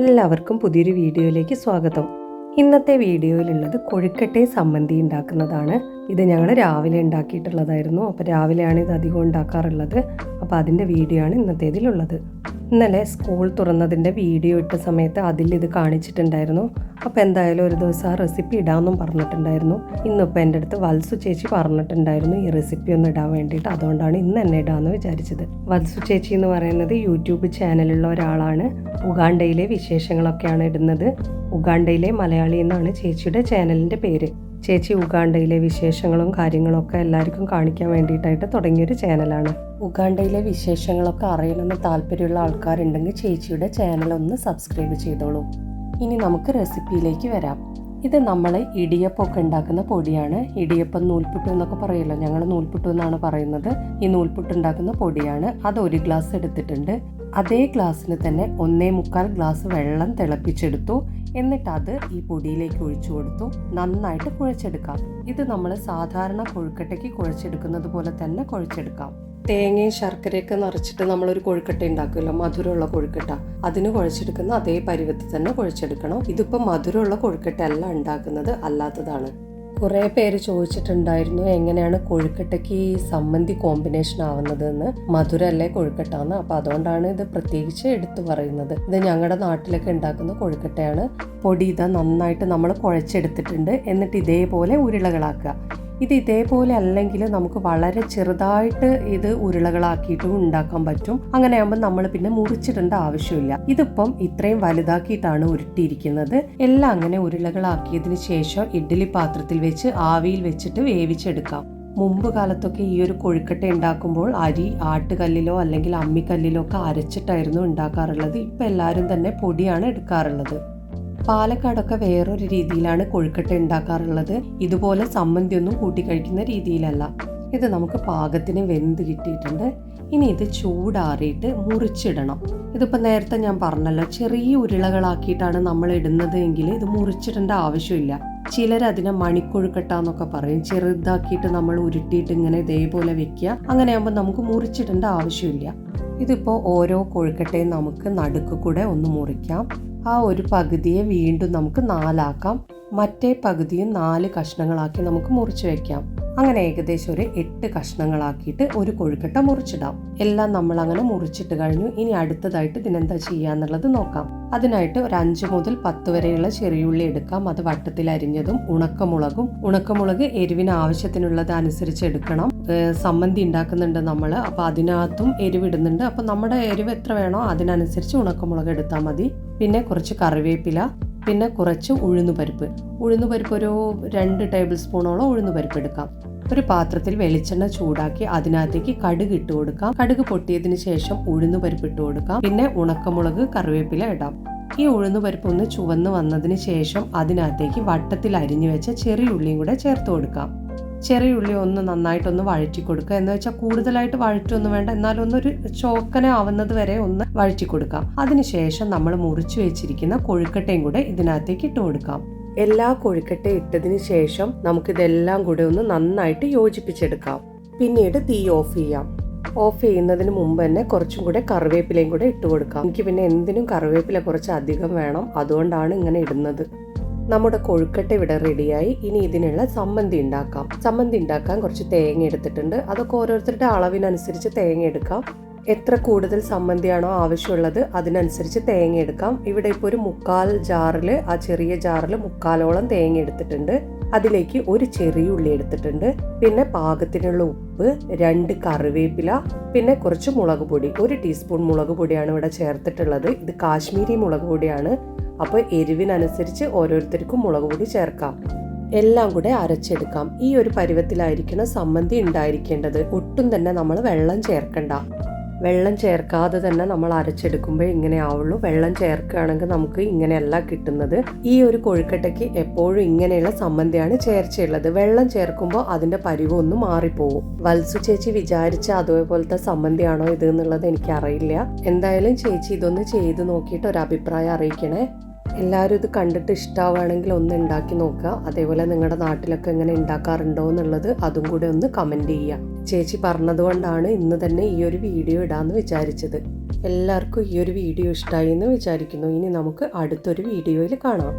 എല്ലാവർക്കും പുതിയൊരു വീഡിയോയിലേക്ക് സ്വാഗതം. ഇന്നത്തെ വീഡിയോയിലുള്ളത് കൊഴുക്കട്ടെ സമ്മന്തി ഉണ്ടാക്കുന്നതാണ്. ഇത് ഞങ്ങൾ രാവിലെ ഉണ്ടാക്കിയിട്ടുള്ളതായിരുന്നു. അപ്പോൾ രാവിലെയാണ് ഇത് അധികം ഉണ്ടാക്കാറുള്ളത്. അപ്പോൾ അതിന്റെ വീഡിയോ ആണ് ഇന്നത്തേതിലുള്ളത്. ഇന്നലെ സ്കൂൾ തുറന്നതിന്റെ വീഡിയോ ഇട്ട സമയത്ത് അതിൽ ഇത് കാണിച്ചിട്ടുണ്ടായിരുന്നു. അപ്പോൾ എന്തായാലും ഒരു ദിവസം ആ റെസിപ്പി ഇടാമെന്നും പറഞ്ഞിട്ടുണ്ടായിരുന്നു. ഇന്നിപ്പോൾ എന്റെ അടുത്ത് വത്സു ചേച്ചി പറഞ്ഞിട്ടുണ്ടായിരുന്നു ഈ റെസിപ്പി ഒന്ന് ഇടാൻ വേണ്ടിയിട്ട്. അതുകൊണ്ടാണ് ഇന്ന് എന്നെ ഇടാമെന്ന് വിചാരിച്ചത്. വത്സു ചേച്ചി എന്ന് പറയുന്നത് യൂട്യൂബ് ചാനലുള്ള ഒരാളാണ്. ഉഗാണ്ടയിലെ വിശേഷങ്ങളൊക്കെയാണ് ഇടുന്നത്. ഉഗാണ്ടയിലെ മലയാളി എന്നാണ് ചേച്ചിയുടെ ചാനലിന്റെ പേര്. ചേച്ചി ഉഗാണ്ടയിലെ വിശേഷങ്ങളും കാര്യങ്ങളും ഒക്കെ എല്ലാവർക്കും കാണിക്കാൻ വേണ്ടിയിട്ടായിട്ട് തുടങ്ങിയൊരു ചാനലാണ് ഉഗാണ്ടയിലെ വിശേഷങ്ങളൊക്കെ അറിയണമെന്ന് താല്പര്യമുള്ള ആൾക്കാരുണ്ടെങ്കിൽ ചേച്ചിയുടെ ചാനൽ ഒന്ന് സബ്സ്ക്രൈബ് ചെയ്തോളൂ. ഇനി നമുക്ക് റെസിപ്പിയിലേക്ക് വരാം. ഇത് നമ്മൾ ഇടിയപ്പമൊക്കെ ഉണ്ടാക്കുന്ന പൊടിയാണ്. ഇടിയപ്പം നൂൽപുട്ട് എന്നൊക്കെ പറയുമല്ലോ ഞങ്ങൾ നൂൽപുട്ട് എന്നാണ് പറയുന്നത്. ഈ നൂൽപുട്ട് ഉണ്ടാക്കുന്ന പൊടിയാണ്. അത് ഒരു ഗ്ലാസ് എടുത്തിട്ടുണ്ട്. അതേ ഗ്ലാസ്സിന് തന്നെ ഒന്നേ മുക്കാൽ ഗ്ലാസ് വെള്ളം തിളപ്പിച്ചെടുത്തു. എന്നിട്ട് അത് ഈ പൊടിയിലേക്ക് ഒഴിച്ചു കൊടുത്തു. നന്നായിട്ട് കുഴച്ചെടുക്കാം. ഇത് നമ്മൾ സാധാരണ കൊഴുക്കട്ടയ്ക്ക് കുഴച്ചെടുക്കുന്നത് പോലെ തന്നെ കുഴച്ചെടുക്കാം. തേങ്ങയും ശർക്കരയൊക്കെ നിറച്ചിട്ട് നമ്മളൊരു കൊഴുക്കട്ട ഉണ്ടാക്കുമല്ലോ മധുരമുള്ള കൊഴുക്കട്ട. അതിന് കുഴച്ചെടുക്കുന്ന അതേ പരുവത്തിൽ തന്നെ കുഴച്ചെടുക്കണം. ഇതിപ്പോൾ മധുരമുള്ള കൊഴുക്കട്ട അല്ല ഉണ്ടാക്കുന്നത് അല്ലാത്തതാണ്. കുറേ പേര് ചോദിച്ചിട്ടുണ്ടായിരുന്നു എങ്ങനെയാണ് കൊഴുക്കട്ടയ്ക്ക് ഈ സമ്മന്തി കോമ്പിനേഷൻ ആവുന്നത് എന്ന് മധുരല്ലേ കൊഴുക്കട്ടാന്ന് അപ്പോൾ അതുകൊണ്ടാണ് ഇത് പ്രത്യേകിച്ച് എടുത്തു പറയുന്നത്. ഇത് ഞങ്ങളുടെ നാട്ടിലൊക്കെ ഉണ്ടാക്കുന്ന കൊഴുക്കട്ടയാണ്. പൊടി ഇതാ നന്നായിട്ട് നമ്മൾ കുഴച്ചെടുത്തിട്ടുണ്ട്. എന്നിട്ട് ഇതേപോലെ ഉരുളകളാക്കുക. ഇത് ഇതേപോലെ അല്ലെങ്കിൽ നമുക്ക് വളരെ ചെറുതായിട്ട് ഇത് ഉരുളകളാക്കിയിട്ടും ഉണ്ടാക്കാൻ പറ്റും. അങ്ങനെ ആകുമ്പോൾ നമ്മൾ പിന്നെ മുറിച്ചിടേണ്ട ആവശ്യമില്ല. ഇതിപ്പം ഇത്രയും വലുതാക്കിയിട്ടാണ് ഉരുട്ടിയിരിക്കുന്നത്. എല്ലാം അങ്ങനെ ഉരുളകളാക്കിയതിന് ശേഷം ഇഡ്ഡലി പാത്രത്തിൽ വെച്ച് ആവിയിൽ വെച്ചിട്ട് വേവിച്ചെടുക്കാം. മുമ്പ് കാലത്തൊക്കെ ഈ ഒരു കൊഴുക്കട്ട ഉണ്ടാക്കുമ്പോൾ അരി ആട്ടുകല്ലിലോ അല്ലെങ്കിൽ അമ്മിക്കല്ലിലോ ഒക്കെ അരച്ചിട്ടായിരുന്നു ഉണ്ടാക്കാറുള്ളത്. ഇപ്പം എല്ലാവരും തന്നെ പൊടിയാണ് എടുക്കാറുള്ളത്. പാലക്കാടൊക്കെ വേറൊരു രീതിയിലാണ് കൊഴുക്കട്ട ഉണ്ടാക്കാറുള്ളത്. ഇതുപോലെ സമ്മന്തിയൊന്നും കൂട്ടിക്കഴിക്കുന്ന രീതിയിലല്ല. ഇത് നമുക്ക് പാകത്തിന് വെന്ത് കിട്ടിയിട്ടുണ്ട്. ഇനി ഇത് ചൂടാറിയിട്ട് മുറിച്ചിടണം. ഇതിപ്പോൾ നേരത്തെ ഞാൻ പറഞ്ഞല്ലോ ചെറിയ ഉരുളകളാക്കിയിട്ടാണ് നമ്മൾ ഇടുന്നത് എങ്കിൽ ഇത് മുറിച്ചിടേണ്ട ആവശ്യമില്ല. ചിലർ അതിനെ മണിക്കൊഴുക്കട്ട എന്നൊക്കെ പറയും. ചെറുതാക്കിയിട്ട് നമ്മൾ ഉരുട്ടിയിട്ട് ഇങ്ങനെ ഇതേപോലെ വെക്കുക. അങ്ങനെ ആകുമ്പോൾ നമുക്ക് മുറിച്ചിടേണ്ട ആവശ്യമില്ല. ഇതിപ്പോൾ ഓരോ കൊഴുക്കട്ടയും നമുക്ക് നടുക്ക് കൂടെ ഒന്ന് മുറിക്കാം. ആ ഒരു പകുതിയെ വീണ്ടും നമുക്ക് നാലാക്കാം. മറ്റേ പകുതിയും നാല് കഷ്ണങ്ങളാക്കി നമുക്ക് മുറിച്ച് വെക്കാം. അങ്ങനെ ഏകദേശം ഒരു എട്ട് കഷ്ണങ്ങളാക്കിയിട്ട് ഒരു കൊഴുക്കട്ട മുറിച്ചിടാം. എല്ലാം നമ്മൾ അങ്ങനെ മുറിച്ചിട്ട് കഴിഞ്ഞു. ഇനി അടുത്തതായിട്ട് ഇതിനെന്താ ചെയ്യാന്നുള്ളത് നോക്കാം. അതിനായിട്ട് ഒരു അഞ്ച് മുതൽ പത്ത് വരെയുള്ള ചെറിയുള്ളി എടുക്കാം. അത് വട്ടത്തിൽ അരിഞ്ഞതും ഉണക്കമുളകും. ഉണക്കമുളക് എരിവിന് ആവശ്യത്തിനുള്ളത് അനുസരിച്ച് എടുക്കണം. സമ്മന്തി ഉണ്ടാക്കുന്നുണ്ട് നമ്മൾ അപ്പോൾ അതിനകത്തും എരിവിടുന്നുണ്ട് അപ്പോൾ നമ്മുടെ എരിവ് എത്ര വേണോ അതിനനുസരിച്ച് ഉണക്കമുളക് എടുത്താൽ മതി. പിന്നെ കുറച്ച് കറിവേപ്പില പിന്നെ കുറച്ച് ഉഴുന്നുപരിപ്പ് ഉഴുന്നുപരിപ്പ് ഒരു രണ്ട് ടേബിൾ സ്പൂണോളം ഉഴുന്നുപരിപ്പ് എടുക്കാം. ഒരു പാത്രത്തിൽ വെളിച്ചെണ്ണ ചൂടാക്കി അതിനകത്തേക്ക് കടുക് ഇട്ട് കൊടുക്കാം. കടുക് പൊട്ടിയതിന് ശേഷം ഉഴുന്നുപരിപ്പ് ഇട്ട് കൊടുക്കാം. പിന്നെ ഉണക്കമുളക് കറിവേപ്പില ഇടാം. ഈ ഉഴുന്നുപരിപ്പ് ഒന്ന് ചുവന്ന് വന്നതിന് ശേഷം അതിനകത്തേക്ക് വട്ടത്തിൽ അരിഞ്ഞു വെച്ച ചെറിയ ഉള്ളിയും കൂടെ ചേർത്ത് കൊടുക്കാം. ചെറിയ ഉള്ളി ഒന്ന് നന്നായിട്ടൊന്ന് വഴറ്റി കൊടുക്കുക എന്ന് വെച്ചാൽ കൂടുതലായിട്ട് വഴറ്റൊന്നും വേണ്ട. എന്നാലും ഒന്നൊരു ചോക്കന ആവുന്നത് വരെ ഒന്ന് വഴറ്റി കൊടുക്കാം അതിനുശേഷം നമ്മൾ മുറിച്ചു വെച്ചിരിക്കുന്ന കൊഴുക്കട്ടയും കൂടെ ഇതിനകത്തേക്ക് ഇട്ട് കൊടുക്കാം. എല്ലാ കൊഴുക്കട്ട ഇട്ടതിന് ശേഷം നമുക്കിതെല്ലാം കൂടെ ഒന്ന് നന്നായിട്ട് യോജിപ്പിച്ചെടുക്കാം. പിന്നീട് തീ ഓഫ് ചെയ്യാം. ഓഫ് ചെയ്യുന്നതിന് മുമ്പ് തന്നെ കുറച്ചും കൂടെ കറിവേപ്പിലയും കൂടെ ഇട്ട് കൊടുക്കാം. എനിക്ക് പിന്നെ എന്തിനും കറിവേപ്പില കുറച്ച് അധികം വേണം. അതുകൊണ്ടാണ് ഇങ്ങനെ ഇടുന്നത്. നമ്മുടെ കൊഴുക്കട്ട ഇവിടെ റെഡിയായി. ഇനി ഇതിനുള്ള സമ്മന്തി ഉണ്ടാക്കാം. സമ്മന്തി ഉണ്ടാക്കാൻ കുറച്ച് തേങ്ങ എടുത്തിട്ടുണ്ട്. അതൊക്കെ ഓരോരുത്തരുടെ അളവിനനുസരിച്ച് തേങ്ങ എടുക്കാം. എത്ര കൂടുതൽ സമ്മന്തിയാണോ ആവശ്യമുള്ളത് അതിനനുസരിച്ച് തേങ്ങ എടുക്കാം. ഇവിടെ ഇപ്പോൾ ഒരു മുക്കാൽ ജാറിൽ ആ ചെറിയ ജാറിൽ മുക്കാലോളം തേങ്ങ എടുത്തിട്ടുണ്ട്. അതിലേക്ക് ഒരു ചെറിയ ഉള്ളി എടുത്തിട്ടുണ്ട്. പിന്നെ പാകത്തിനുള്ള ഉപ്പ് രണ്ട് കറിവേപ്പില പിന്നെ കുറച്ച് മുളക് പൊടി. ഒരു ടീസ്പൂൺ മുളക് പൊടിയാണ് ഇവിടെ ചേർത്തിട്ടുള്ളത്. ഇത് കാശ്മീരി മുളക് പൊടിയാണ്. അപ്പോൾ എരിവിനനുസരിച്ച് ഓരോരുത്തർക്കും മുളക് പൊടി ചേർക്കാം. എല്ലാം കൂടെ അരച്ചെടുക്കാം. ഈ ഒരു പരുവത്തിലായിരിക്കണം സമ്മന്തി ഉണ്ടായിരിക്കേണ്ടത്. ഒട്ടും തന്നെ നമ്മൾ വെള്ളം ചേർക്കണ്ട. വെള്ളം ചേർക്കാതെ തന്നെ നമ്മൾ അരച്ചെടുക്കുമ്പോൾ ഇങ്ങനെ ആവുള്ളൂ. വെള്ളം ചേർക്കുകയാണെങ്കിൽ നമുക്ക് ഇങ്ങനെയല്ല കിട്ടുന്നത്. ഈ ഒരു കൊഴുക്കട്ടയ്ക്ക് എപ്പോഴും ഇങ്ങനെയുള്ള സമ്മന്തിയാണ് ചേർച്ചയുള്ളത്. വെള്ളം ചേർക്കുമ്പോൾ അതിന്റെ പരിവ് ഒന്ന് മാറിപ്പോവും. വത്സു ചേച്ചി വിചാരിച്ച അതേപോലത്തെ സമ്മന്തിയാണോ ഇത് എന്നുള്ളത് എനിക്കറിയില്ല. എന്തായാലും ചേച്ചി ഇതൊന്ന് ചെയ്ത് നോക്കിയിട്ട് ഒരു അഭിപ്രായം അറിയിക്കണേ. എല്ലാവരും ഇത് കണ്ടിട്ട് ഇഷ്ടമാവുകയാണെങ്കിൽ ഒന്ന് ഉണ്ടാക്കി നോക്കുക. അതേപോലെ നിങ്ങളുടെ നാട്ടിലൊക്കെ എങ്ങനെ ഉണ്ടാക്കാറുണ്ടോ എന്നുള്ളത് അതും കൂടെ ഒന്ന് കമന്റ് ചെയ്യുക. ചേച്ചി പറഞ്ഞതുകൊണ്ടാണ് ഇന്ന് തന്നെ ഈ ഒരു വീഡിയോ ഇടാമെന്ന് വിചാരിച്ചത്. എല്ലാവർക്കും ഈ ഒരു വീഡിയോ ഇഷ്ടമായി എന്ന് വിചാരിക്കുന്നു. ഇനി നമുക്ക് അടുത്തൊരു വീഡിയോയിൽ കാണാം.